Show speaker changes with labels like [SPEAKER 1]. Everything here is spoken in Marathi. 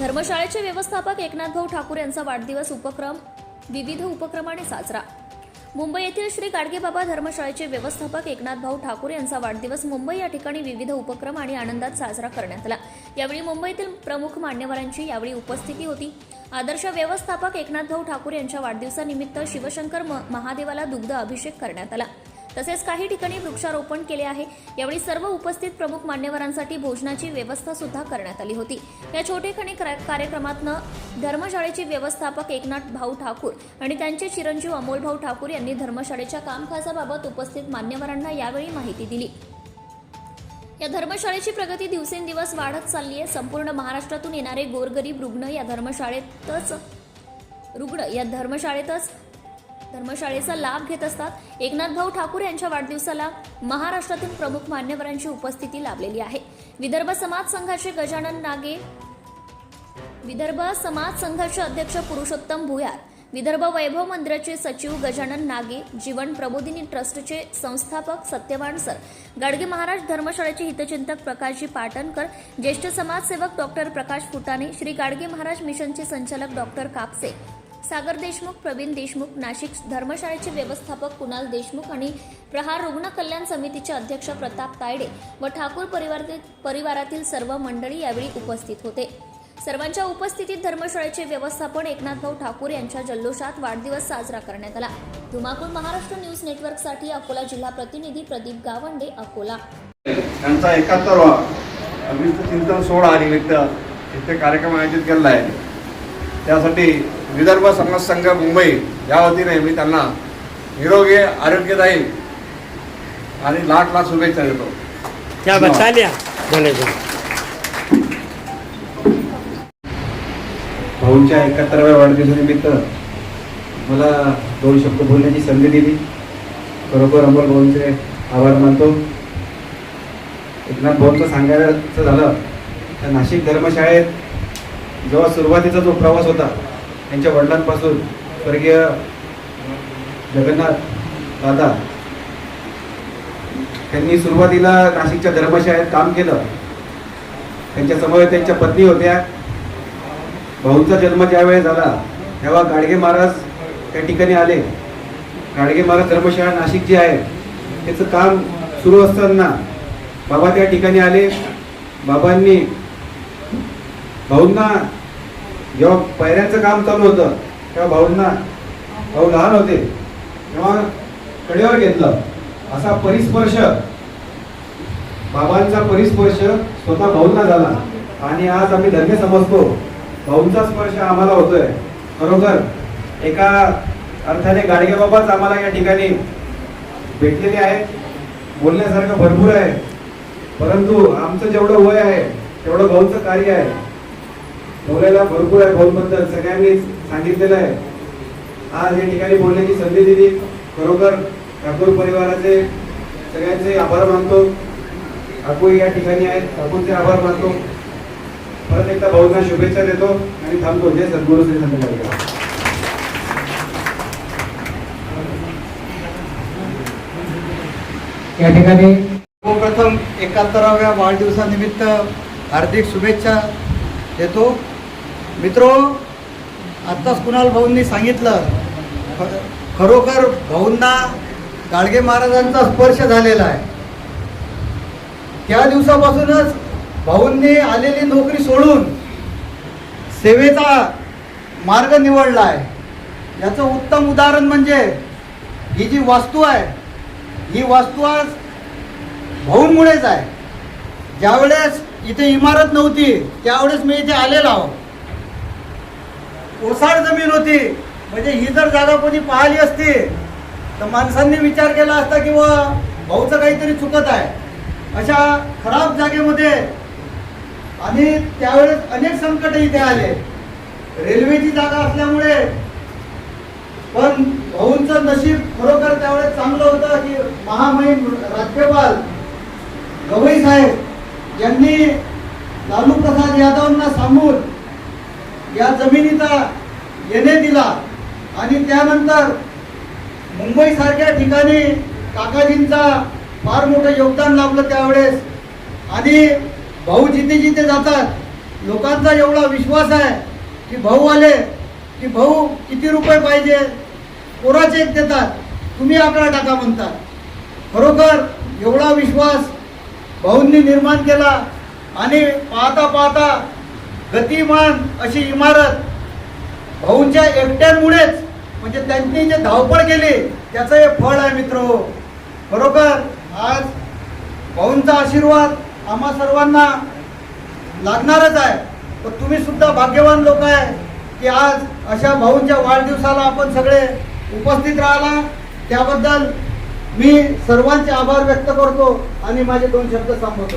[SPEAKER 1] धर्मशाळेचे व्यवस्थापक एकनाथ भाऊ ठाकूर यांचा वाढदिवस उपक्रम विविध उपक्रमाने साजरा. मुंबई येथील श्री गाडगेबाबा धर्मशाळेचे व्यवस्थापक एकनाथ भाऊ ठाकूर यांचा वाढदिवस मुंबई या ठिकाणी विविध उपक्रम आणि आनंदात साजरा करण्यात आला. यावेळी मुंबईतील प्रमुख मान्यवरांची यावेळी उपस्थिती होती. आदर्श व्यवस्थापक एकनाथ भाऊ ठाकूर यांच्या वाढदिवसानिमित्त शिवशंकर म- महादेवाला दुग्ध अभिषेक करण्यात आला. तसेच काही ठिकाणी वृक्षारोपण केले आहे. यावेळी सर्व उपस्थित प्रमुख मान्यवरांसाठी भोजनाची व्यवस्था सुद्धा करण्यात आली होती. या छोटेखानी क्रा- कार्यक्रमातनं धर्मशाळेचे व्यवस्थापक एकनाथ भाऊ ठाकूर आणि त्यांचे चिरंजीव अमोल भाऊ ठाकूर यांनी धर्मशाळेच्या कामकाजाबाबत उपस्थित मान्यवरांना यावेळी माहिती दिली. या धर्मशाळेची प्रगती दिवसेंदिवस वाढत चालली आहे संपूर्ण महाराष्ट्रातून येणारे गोरगरीब रुग्ण या धर्मशाळेतच रुग्ण या धर्मशाळेतच धर्मशाळेचा लाभ घेत असतात. एकनाथ भाऊ ठाकूर यांच्या वाढदिवसाला महाराष्ट्रातून प्रमुख मान्यवरांची उपस्थिती लाभलेली आहे. विदर्भ समाज संघाचे गजानन नागे विदर्भ समाज संघाचे अध्यक्ष पुरुषोत्तम भुयार विदर्भ वैभव मंदिराचे सचिव गजानन नागे जीवन प्रबोधिनी ट्रस्टचे संस्थापक सत्यवान सर गाडगे महाराज धर्मशाळेचे हितचिंतक प्रकाशजी पाटणकर ज्येष्ठ समाजसेवक डॉक्टर प्रकाश फुटाणे श्री गाडगे महाराज मिशनचे संचालक डॉक्टर कापसे सागर देशमुख प्रवीण देशमुख नाशिक धर्मशाळेचे व्यवस्थापक कुणाल देशमुख आणि प्रहार रुग्ण कल्याण समितीचे अध्यक्ष प्रताप तायडे व ठाकूर परिवारातील परिवारातील सर्व मंडळी यावेळी उपस्थित होते. सर्वांच्या उपस्थितीत धर्मशाळेचे व्यवस्थापन एकनाथ भाऊ ठाकूर यांच्या जल्लोषात वाढदिवस साजरा करण्यात आला. धुमाकूळ महाराष्ट्र न्यूज नेटवर्कसाठी अकोला जिल्हा प्रतिनिधी प्रदीप गावंडे अकोला.
[SPEAKER 2] यांचा एकाहत्तरवा अभिष्ट चिंतन सोहळा निमित्त इथे कार्यक्रम आयोजित केलेला आहे. त्यासाठी विदर्भ समाज संघ मुंबई या वतीने मी त्यांना निरोगी आरोग्यदायी आणि लाख लाख शुभेच्छा देतो.
[SPEAKER 3] क्या
[SPEAKER 4] भाऊंच्या एकाहत्तराव्या वाढदिवसानिमित्त मला दोन शब्द बोलण्याची संधी दिली. बरोबर अमोल भाऊंचे आभार मानतो. एकनाथ भाऊंचं सांगायचं झालं तर नाशिक धर्मशाळेत जेव्हा सुरुवातीचा जो प्रवास होता त्यांच्या वडिलांपासून स्वर्गीय जगन्नाथ दादा त्यांनी सुरुवातीला नाशिकच्या धर्मशाळेत काम केलं. त्यांच्यासमोर त्यांच्या पत्नी होत्या. भाऊंचा जन्म ज्यावेळेस झाला तेव्हा गाडगे महाराज त्या ठिकाणी आले. गाडगे महाराज धर्मशाळा नाशिक जी आहे त्याचं काम सुरू असताना बाबा त्या ठिकाणी आले. बाबांनी भाऊंना जेव्हा पायऱ्यांचं काम चालू होतं तेव्हा भाऊंना भाऊ लहान होते तेव्हा कडेवर घेतलं. असा परिस्पर्श बाबांचा परिस्पर्श स्वतः भाऊंना झाला. आणि आज आम्ही धन्य समजतो. भाऊंचा स्पर्श आम्हाला होतोय. खरोखर एका अर्थाने गाडगे बाबाच आम्हाला या ठिकाणी भेटलेले आहेत. बोलण्यासारखं भरपूर आहे. परंतु आमचं जेवढं वय आहे तेवढं भाऊचं कार्य आहे. बोलायला भरपूर आहे भाऊंबद्दल सगळ्यांनी सांगितलेलं आहे. आज या ठिकाणी बोलण्याची संधी दिली. खरोखर ठाकूर परिवाराचे सगळ्यांचे आभार मानतो. ठाकूर या ठिकाणी आहेत ठाकूरचे आभार मानतो. परत एकदा भाऊंना शुभेच्छा देतो आणि थांबतो. जय सद्गुरू श्री संत गाडगे.
[SPEAKER 5] या ठिकाणी सर्वप्रथम एकाहत्तराव्या वाढदिवसानिमित्त हार्दिक शुभेच्छा देतो. मित्रो आत्ताच कुणाल भाऊंनी सांगितलं खरोखर भाऊंना गाडगे महाराजांचा स्पर्श झालेला आहे. त्या दिवसापासूनच भाऊंनी आलेली नोकरी सोडून सेवेचा मार्ग निवडला आहे. याचं उत्तम उदाहरण म्हणजे ही जी वास्तू आहे ही वास्तू आज भाऊंमुळेच आहे. ज्यावेळेस इथे इमारत नव्हती त्यावेळेस मी इथे आलेलो आहो ओसाड जमीन होती. म्हणजे ही जर जागा कोणी पाहिली असती तर माणसांनी विचार केला असता की व भाऊचं काहीतरी चुकत आहे. अशा खराब जागेमध्ये आणि त्यावेळेस अनेक संकट इथे आले. रेल्वेची जागा असल्यामुळे पण भाऊंचं नशीब खरोखर त्यावेळेस चांगलं होतं की महामहिम राज्यपाल गवई साहेब यांनी लालू प्रसाद यादवांना सांगून या जमिनीचा येणे दिला आणि त्यानंतर मुंबईसारख्या ठिकाणी काकाजींचा फार मोठं योगदान लाभलं त्यावेळेस. आणि भाऊ जिथे जिथे जातात लोकांचा एवढा विश्वास आहे की भाऊ आले की भाऊ किती रुपये पाहिजे कोरा चेक देतात तुम्ही आकडा टाका म्हणतात. खरोखर एवढा विश्वास भाऊंनी निर्माण केला आणि पाहता पाहता गतिमान अशी इमारत भाऊंच्या एकट्यांमुळेच म्हणजे त्यांनी जे धावपळ केली त्याचं हे फळ आहे मित्र. खरोखर आज भाऊंचा आशीर्वाद आम्हा सर्वांना लागणारच आहे. पण तुम्ही सुद्धा भाग्यवान लोक आहे की आज अशा भाऊंच्या वाढदिवसाला आपण सगळे उपस्थित राहिला त्याबद्दल मी सर्वांचे आभार व्यक्त करतो आणि माझे दोन शब्द सांगतो.